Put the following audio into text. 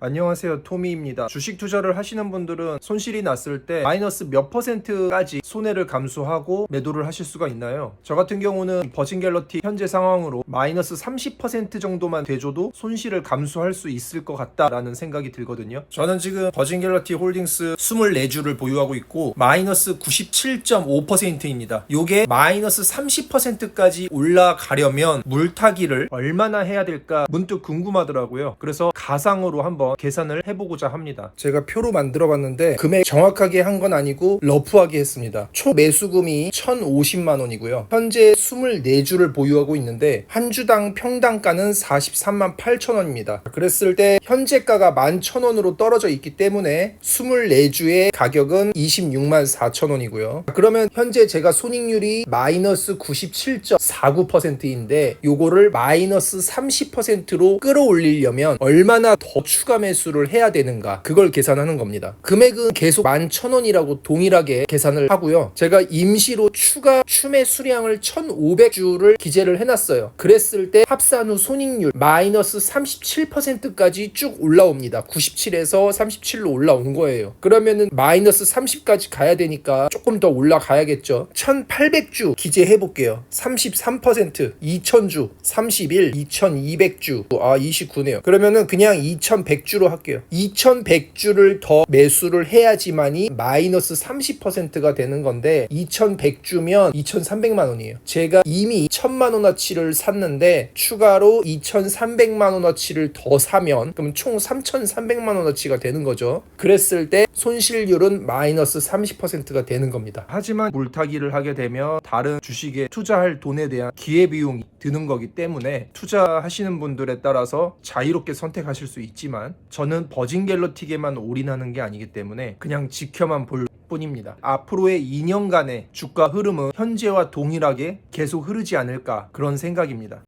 안녕하세요 토미입니다. 주식 투자를 하시는 분들은 손실이 났을 때 마이너스 몇 퍼센트까지 손해를 감수하고 매도를 하실 수가 있나요? 저 같은 경우는 버진 갤러티 현재 상황으로 마이너스 30% 정도만 돼줘도 손실을 감수할 수 있을 것 같다라는 생각이 들거든요. 저는 지금 버진 갤러티 홀딩스 24주를 보유하고 있고 마이너스 97.5%입니다. 요게 마이너스 30%까지 올라가려면 물타기를 얼마나 해야 될까 문득 궁금하더라고요. 그래서 가상으로 한번 계산을 해보고자 합니다. 제가 표로 만들어 봤는데 금액 정확하게 한 건 아니고 러프하게 했습니다. 초 매수금이 1,050만 원이고요. 현재 24주를 보유하고 있는데 한 주당 평당가는 43만 8천 원입니다. 그랬을 때 현재가가 11,000원으로 떨어져 있기 때문에 24주의 가격은 26만 4천 원이고요. 그러면 현재 제가 손익률이 마이너스 97.49%인데 요거를 마이너스 30%로 끌어올리려면 얼마나 더 추가 매수를 해야 되는가 그걸 계산하는 겁니다. 금액은 계속 11,000원이라고 동일하게 계산을 하고요. 제가 임시로 추가 추매 수량을 1,500주를 기재를 해놨어요. 그랬을 때 합산 후 손익률 마이너스 37%까지 쭉 올라옵니다. 97에서 37로 올라온 거예요. 그러면은 마이너스 30까지 가야 되니까 조금 더 올라가야겠죠. 1,800주 기재해 볼게요. 33% 2,000주 31 2,200주 아 29네요. 그러면은 그냥 2,100주로 할게요. 2,100주를 더 매수를 해야지만이 마이너스 30%가 되는 건데 2,100주면 2,300만 원이에요. 제가 이미 1,000만 원어치를 샀는데 추가로 2,300만 원어치를 더 사면 그럼 총 3,300만 원어치가 되는 거죠. 그랬을 때 손실률은 마이너스 30%가 되는 겁니다. 하지만 물타기를 하게 되면 다른 주식에 투자할 돈에 대한 기회비용이 드는 거기 때문에 투자하시는 분들에 따라서 자유롭게 선택하실 수 있지만 저는 버진 갤러 틱에만 올인하는 게 아니기 때문에 그냥 지켜만 볼 뿐입니다. 앞으로의 2년간의 주가 흐름은 현재와 동일하게 계속 흐르지 않을까 그런 생각입니다.